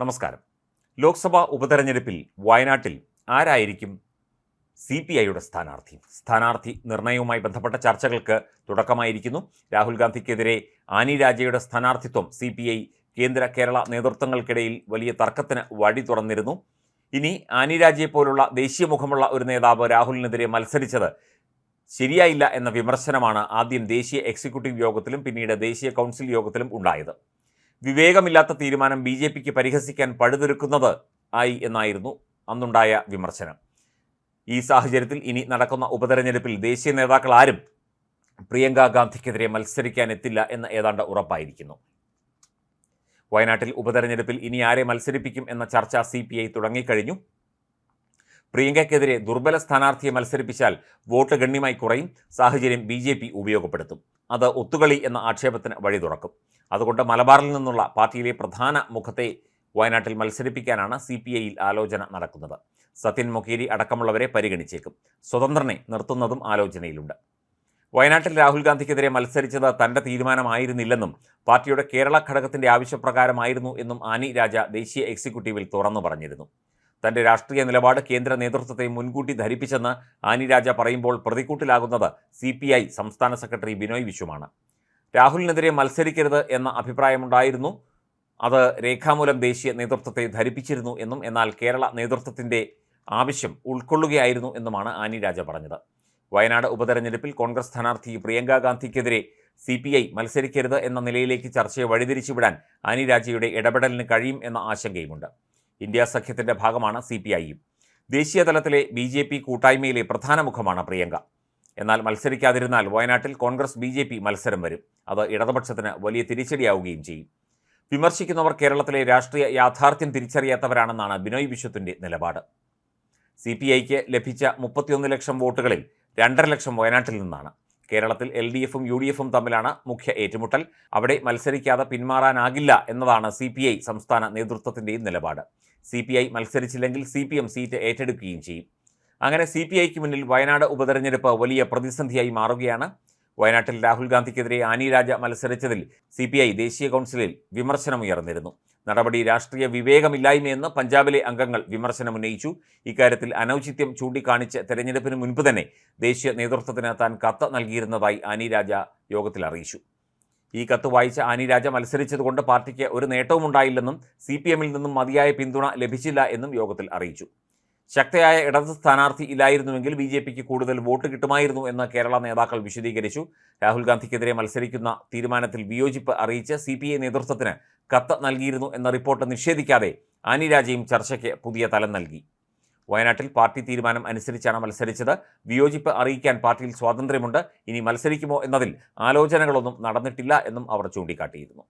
നമസ്കാരം. ലോക്സഭാ ഉപതെരഞ്ഞെടുപ്പിൽ വയനാട്ടിൽ ആരായിരിക്കും സി പി ഐയുടെ സ്ഥാനാർത്ഥി? സ്ഥാനാർത്ഥി നിർണയവുമായി ബന്ധപ്പെട്ട ചർച്ചകൾക്ക് തുടക്കമായിരിക്കുന്നു. രാഹുൽ ഗാന്ധിക്കെതിരെ ആനി രാജയുടെ സ്ഥാനാർത്ഥിത്വം സി പി ഐ കേന്ദ്ര കേരള നേതൃത്വങ്ങൾക്കിടയിൽ വലിയ തർക്കത്തിന് വഴി തുറന്നിരുന്നു. ഇനി ആനി രാജയെ പോലുള്ള ദേശീയ മുഖമുള്ള ഒരു നേതാവ് രാഹുലിനെതിരെ മത്സരിച്ചത് ശരിയായില്ല എന്ന വിമർശനമാണ് ആദ്യം ദേശീയ എക്സിക്യൂട്ടീവ് യോഗത്തിലും പിന്നീട് ദേശീയ കൗൺസിൽ യോഗത്തിലും ഉണ്ടായത്. വിവേകമില്ലാത്ത തീരുമാനം ബി ജെ പിക്ക് പരിഹസിക്കാൻ പഴുതൊരുക്കുന്നത് ആയി എന്നായിരുന്നു അന്നുണ്ടായ വിമർശനം. ഈ സാഹചര്യത്തിൽ ഇനി നടക്കുന്ന ഉപതെരഞ്ഞെടുപ്പിൽ ദേശീയ നേതാക്കൾ ആരും പ്രിയങ്ക ഗാന്ധിക്കെതിരെ മത്സരിക്കാൻ എത്തില്ല എന്ന് ഏതാണ്ട് ഉറപ്പായിരിക്കുന്നു. വയനാട്ടിൽ ഉപതെരഞ്ഞെടുപ്പിൽ ഇനി ആരെ മത്സരിപ്പിക്കും എന്ന ചർച്ച സി പി ഐ തുടങ്ങിക്കഴിഞ്ഞു. പ്രിയങ്കയ്ക്കെതിരെ ദുർബല സ്ഥാനാർത്ഥിയെ മത്സരിപ്പിച്ചാൽ വോട്ട് ഗണ്യമായി കുറയും. സാഹചര്യം ബി ജെ പി ഉപയോഗപ്പെടുത്തും. അത് ഒത്തുകളി എന്ന ആക്ഷേപത്തിന് വഴി തുറക്കും അതുകൊണ്ട് മലബാറിൽ നിന്നുള്ള പാർട്ടിയിലെ പ്രധാന മുഖത്തെ വയനാട്ടിൽ മത്സരിപ്പിക്കാനാണ് സി പി ഐയിൽ ആലോചന നടക്കുന്നത്. സത്യൻ മൊക്കേരി അടക്കമുള്ളവരെ പരിഗണിച്ചേക്കും. സ്വതന്ത്രനെ നിർത്തുന്നതും ആലോചനയിലുണ്ട്. വയനാട്ടിൽ രാഹുൽ ഗാന്ധിക്കെതിരെ മത്സരിച്ചത് തന്റെ തീരുമാനമായിരുന്നില്ലെന്നും പാർട്ടിയുടെ കേരള ഘടകത്തിന്റെ ആവശ്യപ്രകാരമായിരുന്നു എന്നും ആനി രാജ ദേശീയ എക്സിക്യൂട്ടീവിൽ തുറന്നു പറഞ്ഞിരുന്നു. തന്റെ രാഷ്ട്രീയ നിലപാട് കേന്ദ്ര നേതൃത്വത്തെ മുൻകൂട്ടി ധരിപ്പിച്ചെന്ന് ആനി രാജ പറയുമ്പോൾ പ്രതിക്കൂട്ടിലാകുന്നത് സി സംസ്ഥാന സെക്രട്ടറി ബിനോയ് വിശ്വമാണ്. രാഹുലിനെതിരെ മത്സരിക്കരുത് എന്ന അഭിപ്രായമുണ്ടായിരുന്നു. അത് രേഖാമൂലം ദേശീയ നേതൃത്വത്തെ ധരിപ്പിച്ചിരുന്നു എന്നും എന്നാൽ കേരള നേതൃത്വത്തിന്റെ ആവശ്യം ഉൾക്കൊള്ളുകയായിരുന്നു എന്നുമാണ് ആനി രാജ പറഞ്ഞത്. വയനാട് ഉപതെരഞ്ഞെടുപ്പിൽ കോൺഗ്രസ് സ്ഥാനാർത്ഥി പ്രിയങ്ക ഗാന്ധിക്കെതിരെ സി പി ഐ മത്സരിക്കരുത് എന്ന നിലയിലേക്ക് ചർച്ചയെ വഴിതിരിച്ചുവിടാൻ ആനി രാജയുടെ ഇടപെടലിന് കഴിയും എന്ന ആശങ്കയുമുണ്ട്. ഇന്ത്യ സഖ്യത്തിന്റെ ഭാഗമാണ് സി പി ഐയും. ദേശീയ തലത്തിലെ ബി ജെ പി കൂട്ടായ്മയിലെ പ്രധാന മുഖമാണ് പ്രിയങ്ക. എന്നാൽ മത്സരിക്കാതിരുന്നാൽ വയനാട്ടിൽ കോൺഗ്രസ് ബി ജെ പി മത്സരം വരും. അത് ഇടതുപക്ഷത്തിന് വലിയ തിരിച്ചടിയാവുകയും ചെയ്യും. വിമർശിക്കുന്നവർ കേരളത്തിലെ രാഷ്ട്രീയ യാഥാർത്ഥ്യം തിരിച്ചറിയാത്തവരാണെന്നാണ് ബിനോയ് വിശ്വത്തിന്റെ നിലപാട്. സി പി ഐക്ക് ലഭിച്ച മുപ്പത്തിയൊന്ന് ലക്ഷം വോട്ടുകളിൽ രണ്ടര ലക്ഷം വയനാട്ടിൽ നിന്നാണ്. കേരളത്തിൽ എൽ ഡി എഫും യു ഡി എഫും തമ്മിലാണ് മുഖ്യ ഏറ്റുമുട്ടൽ. അവിടെ മത്സരിക്കാതെ പിന്മാറാനാകില്ല എന്നതാണ് സി പി ഐ സംസ്ഥാന നേതൃത്വത്തിന്റെയും നിലപാട്. സി പി ഐ മത്സരിച്ചില്ലെങ്കിൽ സി പി എം സീറ്റ് ഏറ്റെടുക്കുകയും ചെയ്യും. അങ്ങനെ സി പി ഐക്ക് മുന്നിൽ വയനാട് ഉപതെരഞ്ഞെടുപ്പ് വലിയ പ്രതിസന്ധിയായി മാറുകയാണ്. വയനാട്ടിൽ രാഹുൽ ഗാന്ധിക്കെതിരെ ആനി രാജ മത്സരിച്ചതിൽ സി പി ഐ ദേശീയ കൗൺസിലിൽ വിമർശനമുയർന്നിരുന്നു. നടപടി രാഷ്ട്രീയ വിവേകമില്ലായ്മയെന്ന് പഞ്ചാബിലെ അംഗങ്ങൾ വിമർശനമുന്നയിച്ചു. ഇക്കാര്യത്തിൽ അനൌചിത്യം ചൂണ്ടിക്കാണിച്ച് തെരഞ്ഞെടുപ്പിന് മുൻപ് തന്നെ ദേശീയ നേതൃത്വത്തിന് താൻ കത്ത് നൽകിയിരുന്നതായി ആനി രാജ യോഗത്തിൽ അറിയിച്ചു. ഈ കത്ത് വായിച്ച ആനി രാജ മത്സരിച്ചതുകൊണ്ട് പാർട്ടിക്ക് ഒരു നേട്ടവും ഉണ്ടായില്ലെന്നും സി പി എമ്മിൽ നിന്നും മതിയായ പിന്തുണ ലഭിച്ചില്ല എന്നും യോഗത്തിൽ അറിയിച്ചു. ശക്തയായ ഇടത് സ്ഥാനാർത്ഥി ഇല്ലായിരുന്നുവെങ്കിൽ ബി ജെ പിക്ക് കൂടുതൽ വോട്ട് കിട്ടുമായിരുന്നു എന്ന് കേരള നേതാക്കൾ വിശദീകരിച്ചു. രാഹുൽ ഗാന്ധിക്കെതിരെ മത്സരിക്കുന്ന തീരുമാനത്തിൽ വിയോജിപ്പ് അറിയിച്ച് സി പി ഐ നേതൃത്വത്തിന് കത്ത് നൽകിയിരുന്നു എന്ന റിപ്പോർട്ട് നിഷേധിക്കാതെ ആനി രാജയും ചർച്ചയ്ക്ക് പുതിയ തലം നൽകി. വയനാട്ടിൽ പാർട്ടി തീരുമാനം അനുസരിച്ചാണ് മത്സരിച്ചത്. വിയോജിപ്പ് അറിയിക്കാൻ പാർട്ടിയിൽ സ്വാതന്ത്ര്യമുണ്ട്. ഇനി മത്സരിക്കുമോ എന്നതിൽ ആലോചനകളൊന്നും നടന്നിട്ടില്ല എന്നും അവർ ചൂണ്ടിക്കാട്ടിയിരുന്നു.